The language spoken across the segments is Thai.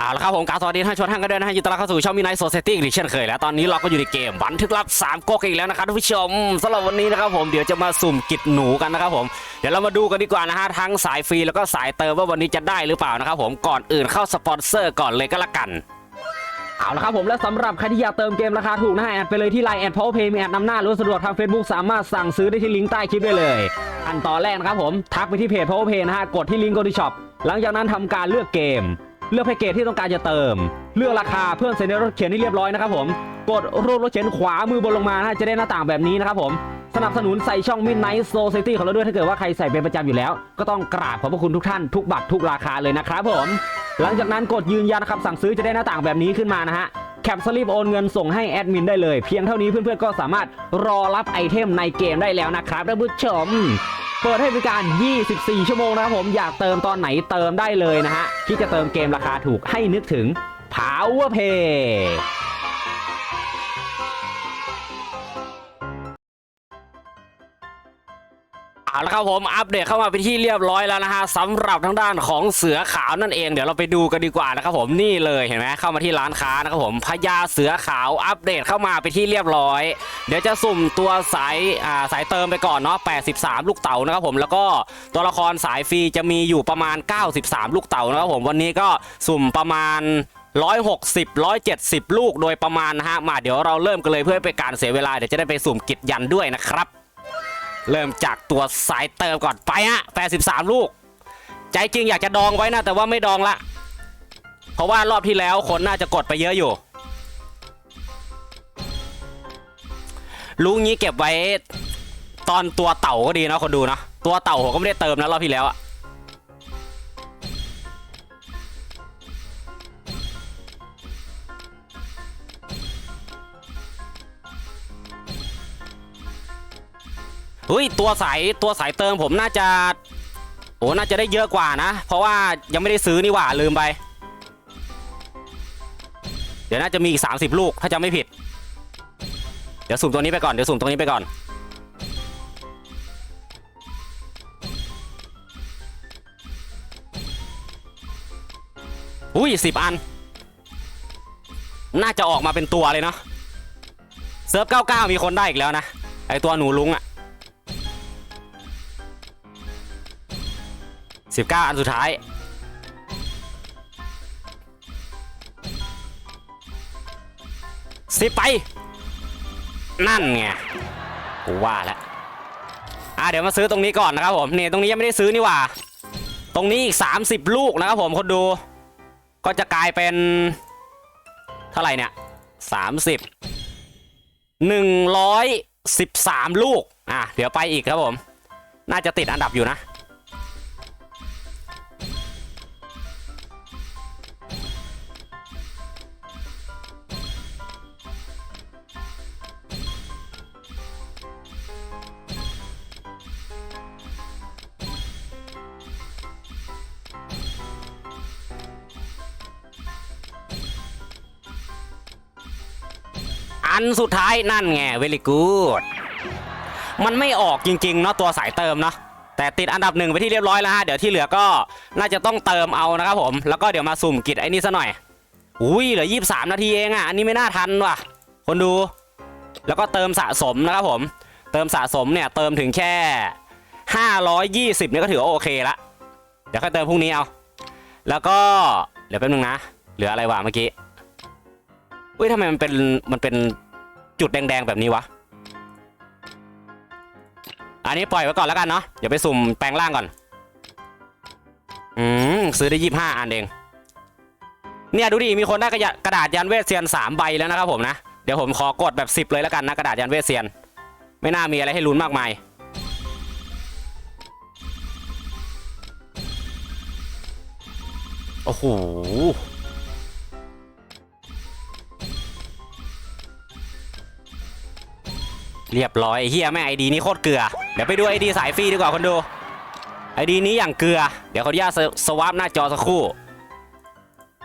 เอาละครับผมกาสวัสดีท่านชมท่านกันด้วยนะฮะยินดีต้อนรับเข้าสู่ช่องมินไนโซเซตี้อีกเช่นเคยแล้วตอนนี้เราก็อยู่ในเกมบันทึกลับ3ก๊กอีกแล้วนะครับท่านผู้ชมสำหรับวันนี้นะครับผมเดี๋ยวจะมาสุ่มกิจหนูกันนะครับผมเดี๋ยวเรามาดูกันดีกว่านะฮะทั้งสายฟรีแล้วก็สายเติมว่าวันนี้จะได้หรือเปล่านะครับผมก่อนอื่นเข้าสปอนเซอร์ก่อนเลยก็แล้วกันเอาละครับผมและสำหรับใครที่อยากเติมเกมราคาถูกนะฮะแอดไปเลยที่ไลน์แอดพาวเพย์มีแอดนำหน้าหรือว่าสะดวกทาง Facebook สามารถสั่งซื้อได้ที่ลิงก์ใต้คลิปได้เลยอันตอนแรกนะครับผมทักไปที่เพจ Power Pay นะฮะกดที่ลิงก์ Go to Shop หลังจากนั้นทำการเลือกเกม เลือกแพ็กเกจที่ต้องการจะเติม เลือกราคาเพื่อนเซ็นในรถเขียนที่เรียบร้อยนะครับผมกดรูปรถเขียนขวามือบนลงมานะจะได้หน้าต่างแบบนี้นะครับผมสนับสนุนใส่ช่อง Midnight Society ของเราด้วยถ้าเกิดว่าใครใส่เป็นประจำอยู่แล้ว ก็ต้องกราบขอบพระคุณทุกท่านทุกบัตรทุกราคาเลยนะครับผม หลังจากนั้นกดยืนยันนะครับสั่งซื้อจะได้หน้าต่างแบบนี้ขึ้นมานะฮะแคปสลิปโอนเงินส่งให้แอดมินได้เลย เพียงเท่านี้เพื่อนๆก็สามารถรอรับไอเทมในเกมได้แล้วนะครับท่านผู้ชม เปิดให้บริการ 24 ชั่วโมงนะครับผมอยากเติมตอนไหนเติมได้เลยนะฮะที่จะเติมเกมราคาถูกให้นึกถึง Power Pay เอาละครับผมอัปเดตเข้ามาเป็นที่เรียบร้อยแล้วนะฮะสำหรับทางด้านของเสือขาวนั่นเองเดี๋ยวเราไปดูกันดีกว่านะครับผมนี่เลยเห็นไหมเข้ามาที่ร้านค้านะครับผมพญาเสือขาวอัปเดตเข้ามาเป็นที่เรียบร้อย เดี๋ยวจะสุ่มตัวสายอ่าสายเติมไปก่อนเนาะ83 ลูกเต๋านะครับผมแล้วก็ตัวละครสายฟรีจะมีอยู่ประมาณ 93 ลูกเต๋านะครับผมวันนี้ก็สุ่มประมาณ160 170 ลูกโดยประมาณนะฮะมาเดี๋ยวเราเริ่มกันเลยเพื่อไม่เป็นการเสียเวลาเดี๋ยวจะได้ไปสุ่มกิจยันด้วยนะครับ เริ่มจากตัวสายเติมก่อนไปฮะแฟสิบสามลูก ใจจริงอยากจะดองไว้นะแต่ว่าไม่ดองละ เพราะว่ารอบที่แล้วคนน่าจะกดไปเยอะอยู่ ลูกนี้เก็บไว้ตอนตัวเต่าก็ดีนะคนดูนะ ตัวเต่าผมก็ไม่ได้เติมนะรอบที่แล้วอะ เฮ้ยตัวสายตัวสายเติมผมน่าจะโอ้น่าจะได้เยอะกว่านะ เพราะว่ายังไม่ได้ซื้อนี่หว่าลืมไป เดี๋ยวน่าจะมีอีก 30 ลูกถ้าจะไม่ผิด เดี๋ยวสุ่มตัวนี้ไปก่อนเดี๋ยวสุ่มตรงนี้ไปก่อน อุ้ยสิบอัน น่าจะออกมาเป็นตัวเลยเนาะเซิร์ฟ 99 มีคนได้อีกแล้วนะ ไอตัวหนูลุงอะ 19 อันสุดท้าย สิบไป นั่นไง กูว่าแล้วอะเดี๋ยวมาซื้อตรงนี้ก่อนนะครับผมนี่ตรงนี้ยังไม่ได้ซื้อนี่หว่า ตรงนี้อีก 30 ลูกนะครับผมคนดู ก็จะกลายเป็น เท่าไหร่เนี่ย 30 113 ลูก อะ เดี๋ยวไปอีกครับผม น่าจะติดอันดับอยู่นะ นสุดท้ายนั่นไงเวลิกูดมันไม่ออกจริงๆเนาะตัวสายเติมเนาะแต่ติดอันดับหนึ่งไปที่เรียบร้อยแล้วฮะเดี๋ยวที่เหลือก็น่าจะต้องเติมเอานะครับผม แล้วก็เดี๋ยวมาสุ่มกิจไอ้นี่ซะหน่อยอุ้ยเหลือ23นาทีเองอะอันนี้ไม่น่าทันว่ะ คนดู แล้วก็เติมสะสมนะครับผม เติมสะสมเนี่ยเติมถึงแค่520เนี่ยก็ถือว่าโอเคละเดี๋ยวค่อยเติมพรุ่งนี้เอาแล้วก็เดี๋ยวแป๊บนึงนะเหลืออะไรวะเมื่อกี้เฮ้ยทำไมมันเป็นมันเป็น จุดแดงๆแบบนี้วะ อันนี้ปล่อยไว้ก่อนแล้วกันเนาะเดี๋ยวไปสุ่มแปลงร่างก่อน อืมซื้อได้ยี่ห้าอันเอง เนี่ยดูดิมีคนได้กระกระดาษยันเวทเซียนสามใบแล้วนะครับผมนะ เดี๋ยวผมขอกดแบบสิบเลยแล้วกันนะกระดาษยันเวทเซียน ไม่น่ามีอะไรให้ลุ้นมากมายโอ้โห เรียบร้อยเฮียแม่ไอดีนี้โคตรเกลือ เดี๋ยวไปดูไอดีสายฟรีดีกว่าคนดูไอดีนี้อย่างเกลือ เดี๋ยวขออนุญาตสสวาปหน้าจอสักครู่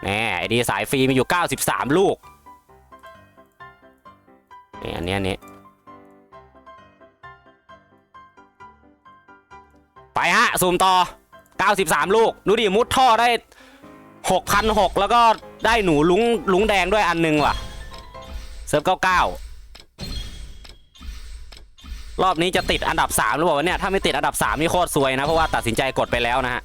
แน่ไอดีสายฟรีมีอยู่ 93 ลูกนี่อันนี้อันนี้ไปฮะซูมต่อ 93 ลูก ดูดิมุดท่อได้หกพันหกแล้วก็ได้หนูลุงลุงแดงด้วยอันหนึงว่ะ เซิร์ฟเก้าเก้า รอบนี้จะติดอันดับสามหรือเปล่าเนี่ยถ้าไม่ติดอันดับสามนี่โคตรซวยนะเพราะว่าตัดสินใจกดไปแล้วนะฮะ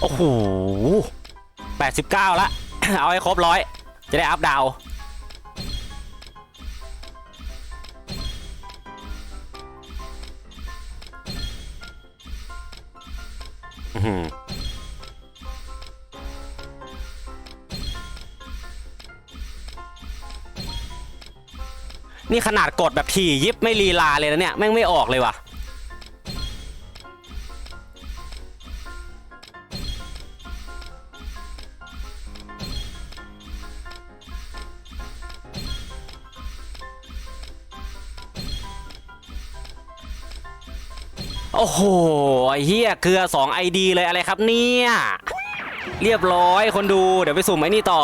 โอ้โหแปดสิบเก้าละ เอาให้ครบร้อยจะได้อัพดาวนี่ขนาดกดแบบทียิบไม่ลีลาเลยนะเนี่ย แม่งไม่ออกเลยว่ะ โอ้โหไอเฮียเกลือ2 ID เลยอะไรครับเนี่ย เรียบร้อยคนดูเดี๋ยวไปสุ่มไอ้นี่ต่อ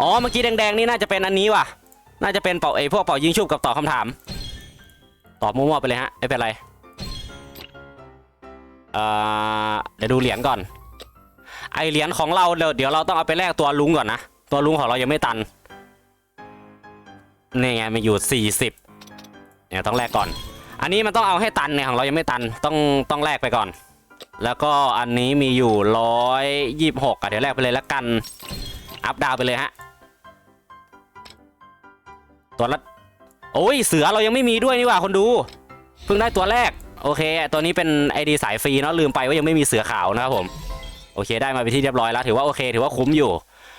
อ๋อเมื่อกี้แดงๆนี่น่าจะเป็นอันนี้ว่ะ น่าจะเป็นเป่าไอ้พวกเป่ายิงชุบกับตอบคำถาม ตอบมั่วๆไปเลยฮะไม่เป็นไรเอ่อเดี๋ยวดูเหรียญก่อน ไอเหรียญของเราเดี๋ยวเดี๋ยวเราต้องเอาไปแลกตัวลุงก่อนนะ ตัวลุงของเรายังไม่ตันนี่ไงมันอยู่ 40เนี่ยต้องแลกก่อน อันนี้มันต้องเอาให้ตันเนี่ยของเรายังไม่ตันต้องต้องแลกไปก่อน แล้วก็อันนี้มีอยู่ร้อยยี่บหกอะเดี๋ยวแลกไปเลยละกัน อัพดาวไปเลยฮะตัวละโอ้ยเสือเรายังไม่มีด้วยนี่ว่าคนดู เพิ่งได้ตัวแรกโอเค ตัวนี้เป็นไอดีสายฟรีเนาะลืมไปว่ายังไม่มีเสือขาวนะครับผมโอเคได้มาเป็นที่เรียบร้อยแล้วถือว่าโอเค ถือว่าคุ้มอยู่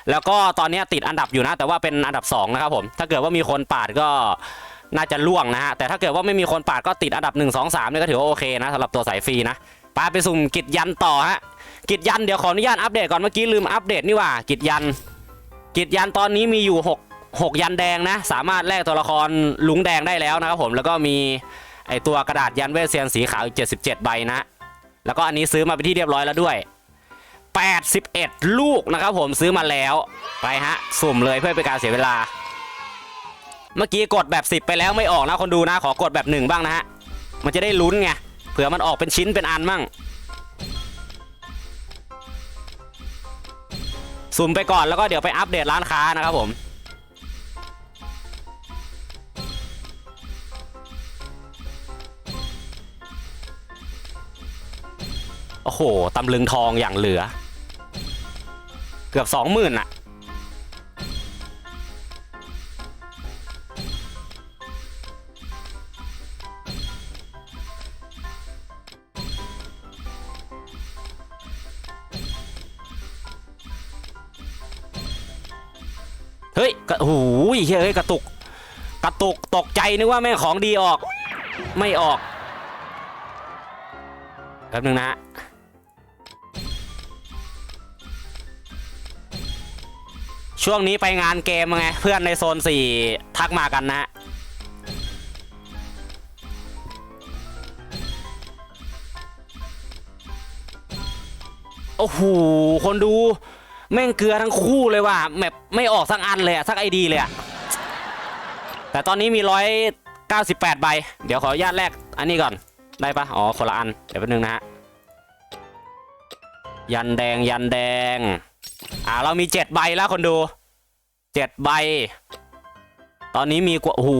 แล้วก็ตอนนี้ติดอันดับอยู่นะ แต่ว่าเป็นอันดับสองนะครับผมถ้าเกิดว่ามีคนปาดก็ น่าจะล่วงนะฮะแต่ถ้าเกิดว่าไม่มีคนปาดก็ติดอันดับ 1 2 3เนี่ยก็ถือว่าโอเคนะสำหรับตัวสายฟรีนะปาไปสุ่มกิจยันต่อฮะกิจยันเดี๋ยวขออนุญาตอัปเดตก่อนเมื่อกี้ลืมอัปเดตนี่ว่ากิจยัน กิจยันตอนนี้มีอยู่ 6 6 ยันแดงนะ สามารถแลกตัวละครลุงแดงได้แล้วนะครับผมแล้วก็มีไอตัวกระดาษยันเวทเซียนสีขาวอีก77 ใบนะ แล้วก็อันนี้ซื้อมาเป็นที่เรียบร้อยแล้วด้วย 81 ลูกนะครับผมซื้อมาแล้วไปฮะสุ่มเลยเพื่อเป็นการเสียเวลา เมื่อกี้กดแบบ 10 ไปแล้วไม่ออกนะคนดูนะ ขอกดแบบ1บ้างนะฮะ มันจะได้ลุ้นไง เผื่อมันออกเป็นชิ้นเป็นอันมั่ง สุ่มไปก่อนแล้วก็เดี๋ยวไปอัปเดตร้านค้านะครับผม โอ้โห ตำลึงทองอย่างเหลือ เกือบสองหมื่นอะ กระโอ้โหเฮ้ยกระตุก กระตุกตกใจนึกว่าแม่ของดีออก ไม่ออกแป๊บนึงนะช่วงนี้ไปงานเกมไงเพื่อนในโซน 4 ทักมากันนะ โอ้โห คนดู แม่งเกลือทั้งคู่เลยว่ะแมปไม่ออกสักอันเลยอะสักไอดีเลยอะแต่ตอนนี้มีร้อยเก้าสิบแปดใบ เดี๋ยวขออนุญาตแลกอันนี้ก่อนได้ปะอ๋อคนละอัน เดี๋ยวแป๊บนึงนะฮะ ยันแดงยันแดง อ่าเรามีเจ็ดใบแล้วคนดูเจ็ดใบ ตอนนี้มีกว่าโอ้โห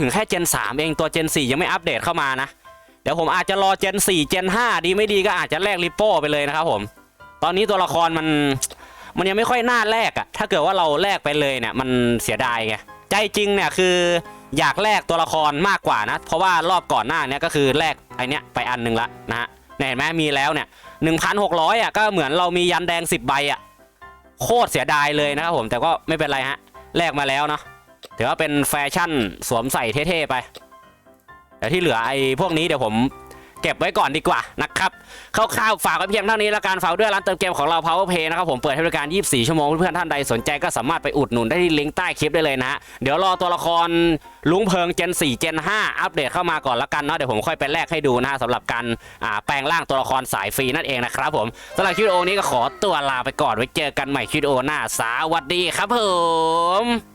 ถึงแค่เจนสามเองตัวเจนสี่ยังไม่อัปเดตเข้ามานะ เดี๋ยวผมอาจจะรอเจนสี่เจนห้าดีไม่ดีก็อาจจะแลกริปโป้ไปเลยนะครับผม ตอนนี้ตัวละครมัน มันยังไม่ค่อยน่าแลกอะถ้าเกิดว่าเราแลกไปเลยเนี่ยมันเสียดายไงใจจริงเนี่ยคืออยากแลกตัวละครมากกว่านะ เพราะว่ารอบก่อนหน้าเนี่ยก็คือแลกไอเนี้ยไปอันหนึ่งละนะฮะเนี่ยเห็นไหมมีแล้วเนี่ยหนึ่งพันหกร้อยอะก็เหมือนเรามียันแดงสิบใบอะโคตรเสียดายเลยนะครับผมแต่ก็ไม่เป็นไรฮะแลกมาแล้วเนาะถือว่าเป็นแฟชั่นสวมใส่เท่ๆไปแต่ที่เหลือไอ้พวกนี้เดี๋ยวผม เก็บไว้ก่อนดีกว่านะครับคร่าวๆฝากไว้เพียงเท่านี้ละกันฝากด้วยร้านเติมเกมของเรา Power Play นะครับผมเปิดให้บริการ 24 ชั่วโมงเพื่อนๆท่านใดสนใจก็สามารถไปอุดหนุนได้ที่ลิงก์ใต้คลิปได้เลยนะฮะเดี๋ยวรอตัวละครลุงเพิง Gen 4 Gen 5อัปเดตเข้ามาก่อนละกันเนาะเดี๋ยวผมค่อยไปแลกให้ดูนะสำหรับการแปลงร่างตัวละครสายฟรีนั่นเองนะครับผมสำหรับคลิปวิดีโอนี้ก็ขอตัวลาไปก่อนไว้เจอกันใหม่คลิปวิดีโอหน้าสวัสดีครับผม